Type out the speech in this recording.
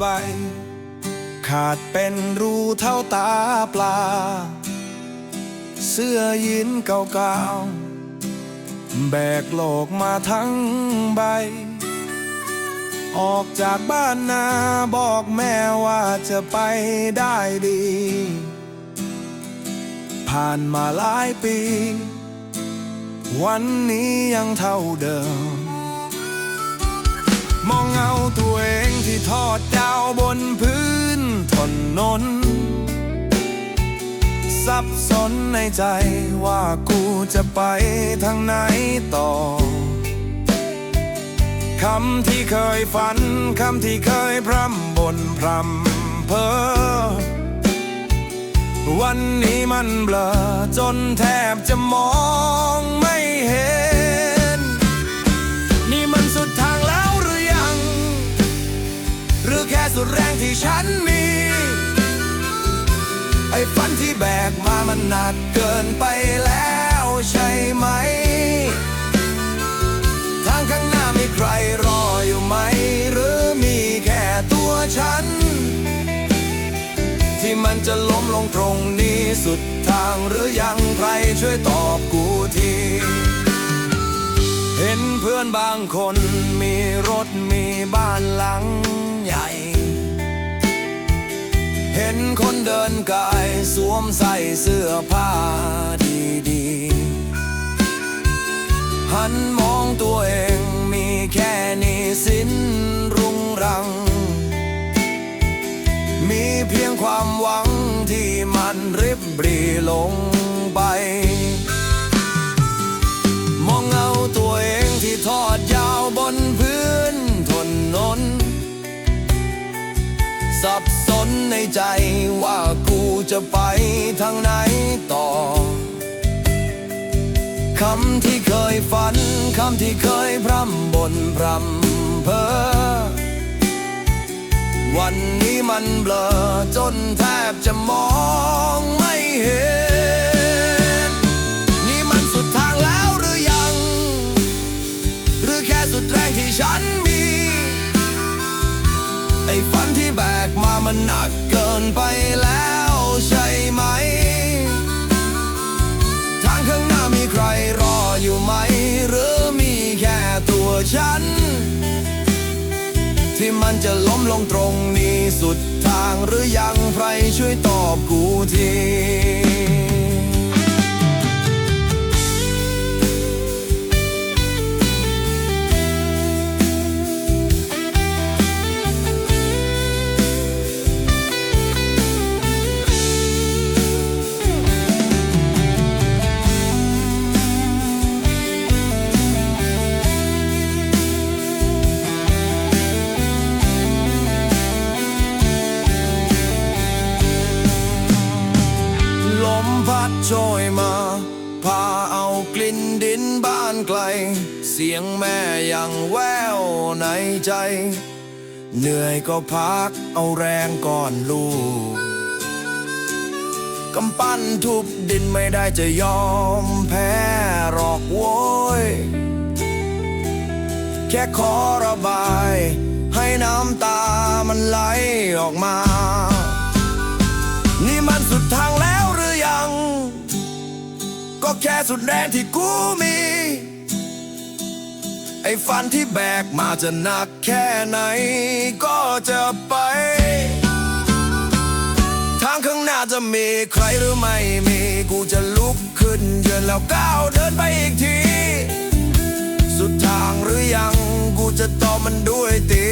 ใบ ขาดเป็นรูเท่าตาปลา เสื้อยีนเก่าๆ แบกโลกมาทั้งใบ ออกจากบ้านนาบอกแม่ว่าจะไปได้ดี ผ่านมาหลายปี วันนี้ยังเท่าเดิม มองเงาตัวเองที่ทอดดาวบนพื้นถนน สับสนในใจว่ากูจะไปทางไหนต่อคำที่เคยฝัน คำที่เคยพร่ำบนพร่ำเพ้อวันนี้มันเบลอจนแทบจะมอง ฉันมี ไอ้ฝันที่แบกมามันหนักเกินไปแล้วใช่ไหม ทางข้างหน้ามีใครรออยู่ไหม หรือมีแค่ตัวฉัน ที่มันจะล้มลงตรงนี้สุดทางหรือยังใครช่วยตอบกูทีเห็นเพื่อนบางคนมีรถมีบ้านหลังใหญ่ เห็นคนเดินกายสวมใส่เสื้อผ้าดีๆ หันมองตัวเองมีแค่นี้สิ้นรุงรัง มีเพียงความหวังที่มันริบหรีลงไป มองเงาตัวเองที่ทอดยาวบนพื้นถนน สับสนในใจว่ากูจะไปทางไหนต่อ คำที่เคยฝัน คำที่เคยพร่ำบนพร่ำเพ้อ วันนี้มันเบลอจนแทบจะมองไม่เห็น นี่มันสุดทางแล้วหรือยัง หรือแค่สุดแรงที่ฉัน ฝันที่แบกมามันหนักเกินไปแล้วใช่ไหม ทางข้างหน้ามีใครรออยู่ไหม หรือมีแค่ตัวฉัน ที่มันจะล้มลงตรงนี้สุดทางหรือยังใครช่วยตอบกูที โชยมา พาเอากลิ่นดินบ้านไกล เสียงแม่ยังแววในใจ เหนื่อยก็พักเอาแรงก่อนลูกกำปั้นทุบดินไม่ได้จะยอมแพ้หรอกโว้ย แค่ขอระบาย ให้น้ำตามันไหลออกมา แค่สุดแรงที่กูมี ไอ้ฟันที่แบกมาจะหนักแค่ไหนก็จะไป ทางข้างหน้าจะมีใครหรือไม่มี กูจะลุกขึ้นยืนแล้วก้าวเดินไปอีกที สุดทางหรือยัง กูจะตอบมันด้วยตี